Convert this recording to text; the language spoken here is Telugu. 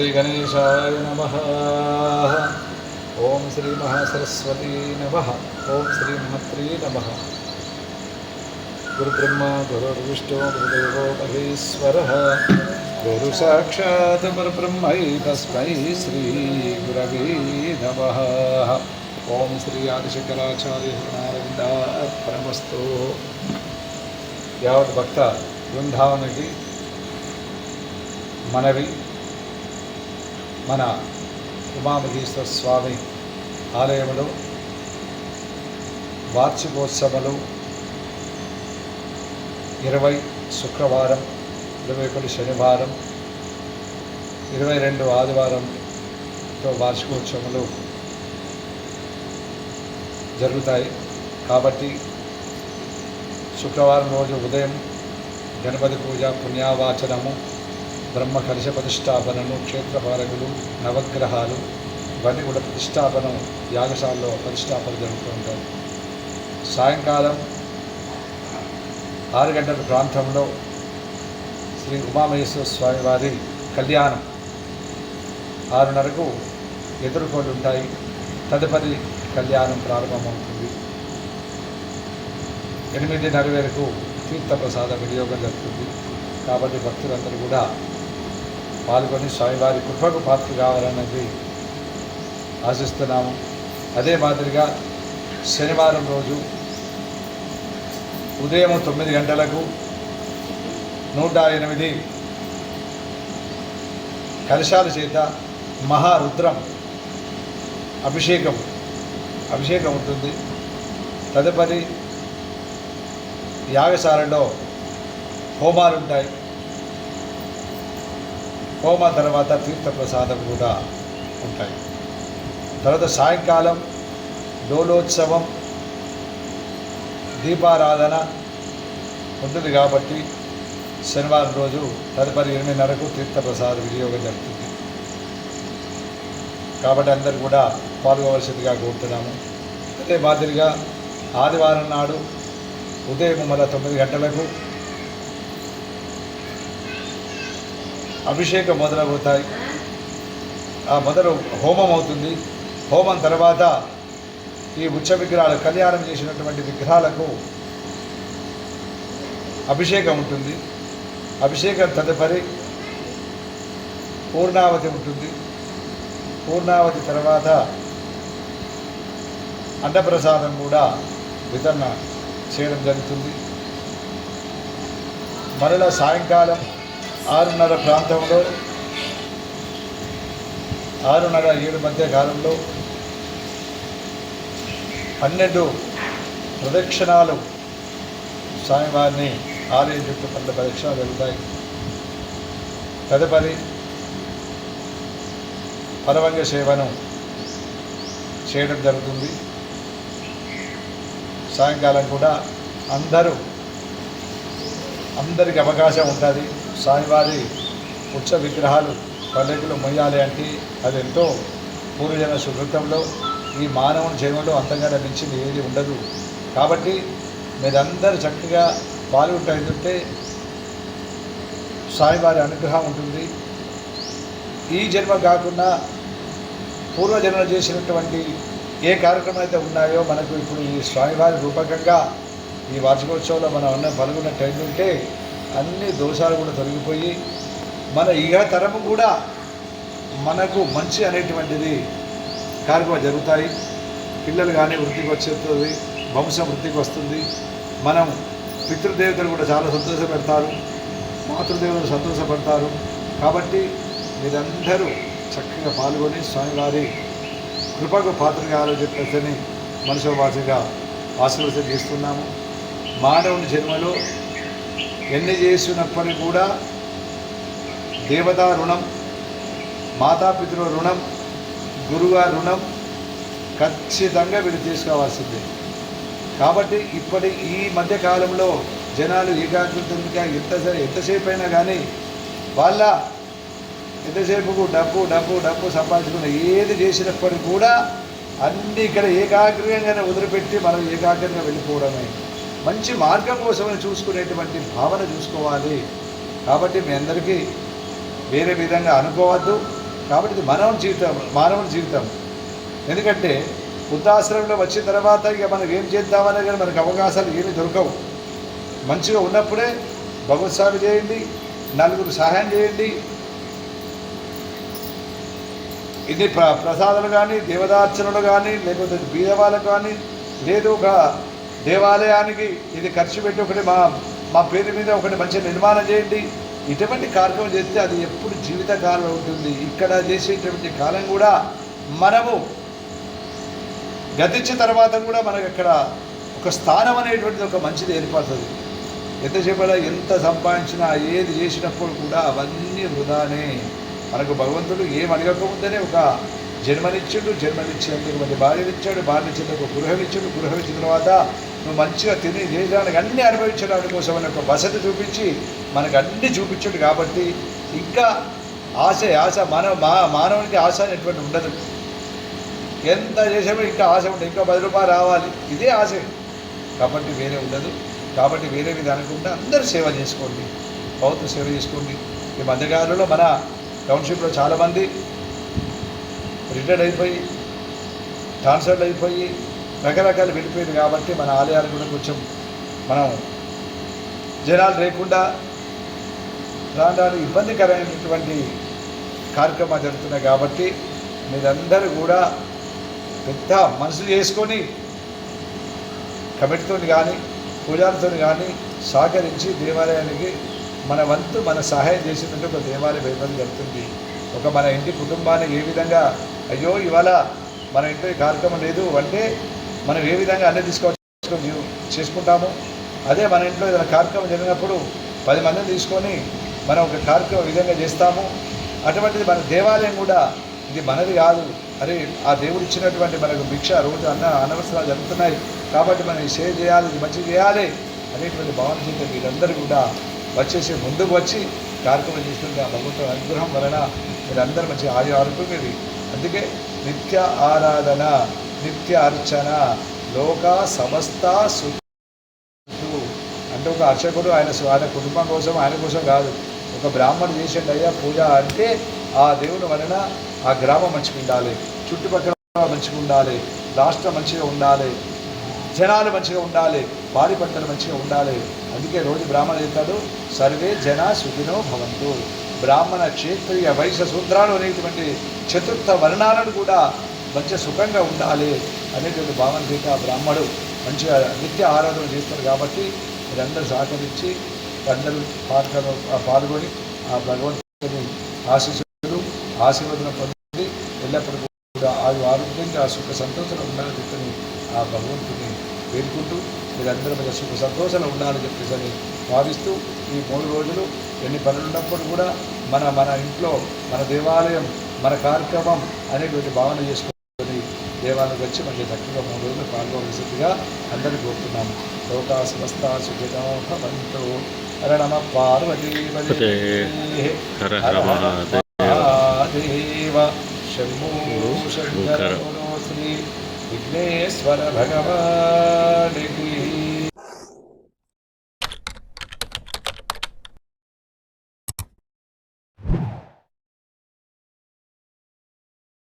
श्रीगणेशाय नमः। ॐ श्रीमहासरस्वती नमः। ॐ श्रीमहत्री नमः। गुरुब्रह्मा, गुरुर्विष्णु, गुरुदेवो महेश्वरः। गुरुसाक्षात् परब्रह्मै तस्मै श्रीगुरवे नमः। ॐ श्री आदिशङ्कराचार्यनारविन्दार्पणमस्तु यावत् भक्त वृन्दावनकी मनवि మన ఉమామహేశ్వర స్వామి ఆలయంలో వార్షికోత్సవాలు ఇరవై శుక్రవారం ఇరవై ఒకటి శనివారం ఇరవై రెండు ఆదివారంతో వార్షికోత్సవాలు జరుగుతాయి. కాబట్టి శుక్రవారం రోజు ఉదయం గణపతి పూజ పుణ్యావాచనము బ్రహ్మ కలశ ప్రతిష్టాపనను క్షేత్రపాలకులు నవగ్రహాలు ఇవన్నీ కూడా ప్రతిష్టాపనం యాగశాలలో ప్రతిష్టాపన జరుగుతూ ఉంటాయి. సాయంకాలం ఆరు గంటల ప్రాంతంలో శ్రీ ఉమామహేశ్వర స్వామి వారి కళ్యాణం. ఆరున్నరకు ఎదుర్కొని ఉంటాయి. తదుపరి కళ్యాణం ప్రారంభమవుతుంది. ఎనిమిదిన్నర వరకు తీర్థప్రసాద వినియోగం జరుగుతుంది. కాబట్టి భక్తులందరూ కూడా పాల్గొని స్వామివారి కృపకు పాత్ర కావాలన్నది ఆశిస్తున్నాము. అదే మాదిరిగా శనివారం రోజు ఉదయం తొమ్మిది గంటలకు నూట ఎనిమిది కలశాల చేత మహారుద్రం అభిషేకం అభిషేకం ఉంటుంది. తదుపరి యాగశాలలో హోమాలు ఉంటాయి. హోమ తర్వాత తీర్థప్రసాదం కూడా ఉంటాయి. తర్వాత సాయంకాలం డోలోత్సవం దీపారాధన ఉంటుంది కాబట్టి శనివారం రోజు తదుపరి ఎనిమిదిన్నరకు తీర్థప్రసాద వినియోగం జరుగుతుంది. కాబట్టి అందరు కూడా పాల్గొవలసిందిగా కోరుతున్నాము. అదే మాదిరిగా ఆదివారం నాడు ఉదయం మళ్ళీ తొమ్మిది గంటలకు అభిషేకం మొదలవుతాయి. ఆ మొదలు హోమం అవుతుంది. హోమం తర్వాత ఈ ఉచ్చ విగ్రహాలు కళ్యాణం చేసినటువంటి విగ్రహాలకు అభిషేకం ఉంటుంది. అభిషేకం తదుపరి పూర్ణావతి ఉంటుంది. పూర్ణావతి తర్వాత అన్నప్రసాదం కూడా వితరణ చేయడం జరుగుతుంది. మరలా సాయంకాలం ఆరున్నర ప్రాంతంలో ఆరున్నర ఏడు మధ్య కాలంలో పన్నెండు ప్రదక్షిణాలు స్వామివారిని ఆలయం చుట్టూ పన్నెండు ప్రదక్షిణాలు జరుగుతాయి. తదుపరి పరవంగ సేవను చేయడం జరుగుతుంది. సాయంకాలం కూడా అందరూ అందరికి అవకాశం ఉంటుంది. స్వామివారి ఉత్సవ విగ్రహాలు పల్లెకులు మొయ్యాలి అంటే అది ఎంతో పూర్వజన సుకృతంలో ఈ మానవుని జన్మలో అంతగా మించింది ఏది ఉండదు. కాబట్టి మీరందరూ చక్కగా పాల్గొంటుంటే స్వామివారి అనుగ్రహం ఉంటుంది. ఈ జన్మ కాకుండా పూర్వజన్మ చేసినటువంటి ఏ కార్యక్రమం అయితే ఉన్నాయో మనకు ఇప్పుడు ఈ స్వామివారి రూపకంగా ఈ వార్షికోత్సవంలో మనం ఉన్న పాల్గొన్నట్టు ఉంటే అన్ని దోషాలు కూడా తొలగిపోయి మన ఇహ తరము కూడా మనకు మంచి అనేటువంటిది కార్యక్రమాలు జరుగుతాయి. పిల్లలు కానీ వృత్తికి వచ్చేస్తుంది వంశం వృత్తికి వస్తుంది. మనం పితృదేవతలు కూడా చాలా సంతోషపెడతారు మాతృదేవతలు సంతోషపడతారు. కాబట్టి మీరందరూ చక్కగా పాల్గొని స్వామివారి కృపకు పాత్రగా ఆలోచించని మనసోవాసిగా ఆశీర్వదం చేస్తున్నాము. మానవుని జన్మలో ఎన్ని చేసినప్పటికీ కూడా దేవతా రుణం మాతాపితృ రుణం గురువు రుణం ఖచ్చితంగా వీళ్ళు తీసుకోవాల్సిందే. కాబట్టి ఇప్పటి ఈ మధ్య కాలంలో జనాలు ఏకాగ్రతంగా ఎంత ఎంతసేపు అయినా కానీ వాళ్ళ ఎంతసేపు డబ్బు డబ్బు డబ్బు సంపాదించుకున్న ఏది చేసినప్పటికీ కూడా అన్నీ ఇక్కడ ఏకాగ్రంగానే వదిలిపెట్టి మనం ఏకాగ్రంగా వెళ్ళిపోవడమే. మంచి మార్గం కోసమని చూసుకునేటువంటి భావన చూసుకోవాలి. కాబట్టి మీ అందరికీ వేరే విధంగా అనుకోవద్దు. కాబట్టి ఇది మానవ జీవితం మానవుని జీవితం. ఎందుకంటే వృద్ధాశ్రమంలో వచ్చిన తర్వాత ఇక మనం ఏం చేద్దామనే కానీ మనకు అవకాశాలు ఏమీ దొరకవు. మంచిగా ఉన్నప్పుడే భగవత్ సేవ చేయండి నలుగురు సహాయం చేయండి. ఇన్ని ప్ర ప్రసాదాలు కానీ దేవదార్చనలు కానీ లేకపోతే బీదవాళ్ళు కానీ లేదు ఒక దేవాలయానికి ఇది ఖర్చు పెట్టి ఒకటి మా మా పేరు మీద ఒకటి మంచి నిర్మాణం చేయండి. ఇటువంటి కార్యక్రమం చేస్తే అది ఎప్పుడు జీవితకాలం ఉంటుంది. ఇక్కడ చేసేటువంటి కాలం కూడా మనము గతించిన తర్వాత కూడా మనకు అక్కడ ఒక స్థానం అనేటువంటిది ఒక మంచిది ఏర్పడుతుంది. ఎంతసేపు ఎంత సంపాదించినా ఏది చేసినప్పుడు కూడా అవన్నీ వృధానే. మనకు భగవంతుడు ఏం అడగకముందనే ఒక జన్మనిచ్చాడు జన్మనిచ్చేందుకు మంచి భార్యనిచ్చాడు భార్యనిచ్చేందుకు ఒక గృహమిచ్చాడు గృహం ఇచ్చిన తర్వాత నువ్వు మంచిగా తిని చేయడానికి అన్ని అనుభవించడానికి కోసం అనే ఒక వసతి చూపించి మనకు అన్నీ చూపించాడు కాబట్టి ఇంకా ఆశ ఆశ మానవ మా మానవునికి ఆశ అనేటువంటి ఉండదు. ఎంత చేసామో ఇంకా ఆశ ఉండదు. ఇంకా పది రూపాయలు రావాలి. ఇదే ఆశ. కాబట్టి వేరే ఉండదు. కాబట్టి వేరే విధానం ఉంటే అందరూ సేవ చేసుకోండి. బౌద్ధ సేవ చేసుకోండి. ఈ మధ్యకాలంలో మన టౌన్షిప్లో చాలామంది రిటైర్డ్ అయిపోయి ట్రాన్స్ఫర్డ్ అయిపోయి రకరకాలు వెళ్ళిపోయింది కాబట్టి మన ఆలయాలు కూడా కొంచెం మనం జనాలు లేకుండా రాను ఇబ్బందికరమైనటువంటి కార్యక్రమాలు జరుగుతున్నాయి కాబట్టి మీరందరూ కూడా పెద్ద మనసు చేసుకొని కమిటీతో కానీ పూజాలతో కానీ సహకరించి దేవాలయానికి మన వంతు మన సహాయం చేసినట్టు ఒక దేవాలయ ఇబ్బంది జరుగుతుంది. ఒక మన ఇంటి కుటుంబాన్ని ఏ విధంగా అయ్యో ఇవాళ మన ఇంట్లో కార్యక్రమం లేదు. అంటే మనం ఏ విధంగా అన్నీ తీసుకోవచ్చు చేసుకుంటాము? అదే మన ఇంట్లో ఏదైనా కార్యక్రమం జరిగినప్పుడు పది మందిని తీసుకొని మనం ఒక కార్యక్రమం విధంగా చేస్తాము. అటువంటిది మన దేవాలయం కూడా ఇది మనది కాదు. అరే ఆ దేవుడు ఇచ్చినటువంటి మనకు భిక్ష రోజు అన్న అనవసరాలు జరుగుతున్నాయి. కాబట్టి మనం ఈ సేవ చేయాలి ఇది మంచి చేయాలి అనేటువంటి భావన చేత మీరందరూ కూడా వచ్చేసి ముందుకు వచ్చి కార్యక్రమం చేస్తుంటే ఆ భగవంతుడు అనుగ్రహం వలన మీరందరూ మంచి ఆయు ఆరోగ్యం అందుకే నిత్య ఆరాధన నిత్య అర్చన లోక సమస్త అంటే ఒక అర్చకుడు ఆయన ఆయన కుటుంబం కోసం ఆయన కోసం కాదు. ఒక బ్రాహ్మణుడు చేసేట అయ్యా పూజ అంటే ఆ దేవుని వలన ఆ గ్రామం మంచిగా ఉండాలి. చుట్టుపక్కల మంచిగా ఉండాలి. రాష్ట్రం మంచిగా ఉండాలి. జనాలు మంచిగా ఉండాలి. బాడి పంటలు మంచిగా ఉండాలి. అందుకే రోజు బ్రాహ్మణుడు చెప్తాడు సర్వే జన సుఖినో భవంతు. బ్రాహ్మణ క్షేత్రీయ వైశ్య సూత్రాలు అనేటువంటి చతుర్థ వర్ణాలను కూడా మంచి సుఖంగా ఉండాలి అనేటువంటి భావన చేత ఆ బ్రాహ్మడు మంచిగా నిత్య ఆరాధన చేస్తారు కాబట్టి మీరందరూ సహకరించి అందరూ పాల్గొన పాల్గొని ఆ భగవంతుని ఆశీస్సులు ఆశీర్వదనం పొంది ఎల్లప్పుడూ కూడా ఆరోగ్యంగా సుఖ సంతోషంగా ఉండాలని చెప్పని ఆ భగవంతుని వేడుకుంటూ మీరందరూ మీద సుఖ సంతోషంలో ఉండాలని చెప్పేసి అని భావిస్తూ ఈ మూడు రోజులు ఎన్ని పనులు ఉన్నప్పుడు కూడా మన మన ఇంట్లో మన దేవాలయం మన కార్యక్రమం అనేటువంటి భావన చేసుకొని దేవాలయం వచ్చి మంచి చక్కగా మూడు రోజులు పాల్గొవలసిందిగా అందరినీ కోరుతున్నాము లోకా సమస్త సుఖినో భవంతు. హర నమ పార్వతీ. హర హర శంభో శంకర. శ్రీ విఘ్నేశ్వర భగవానికి.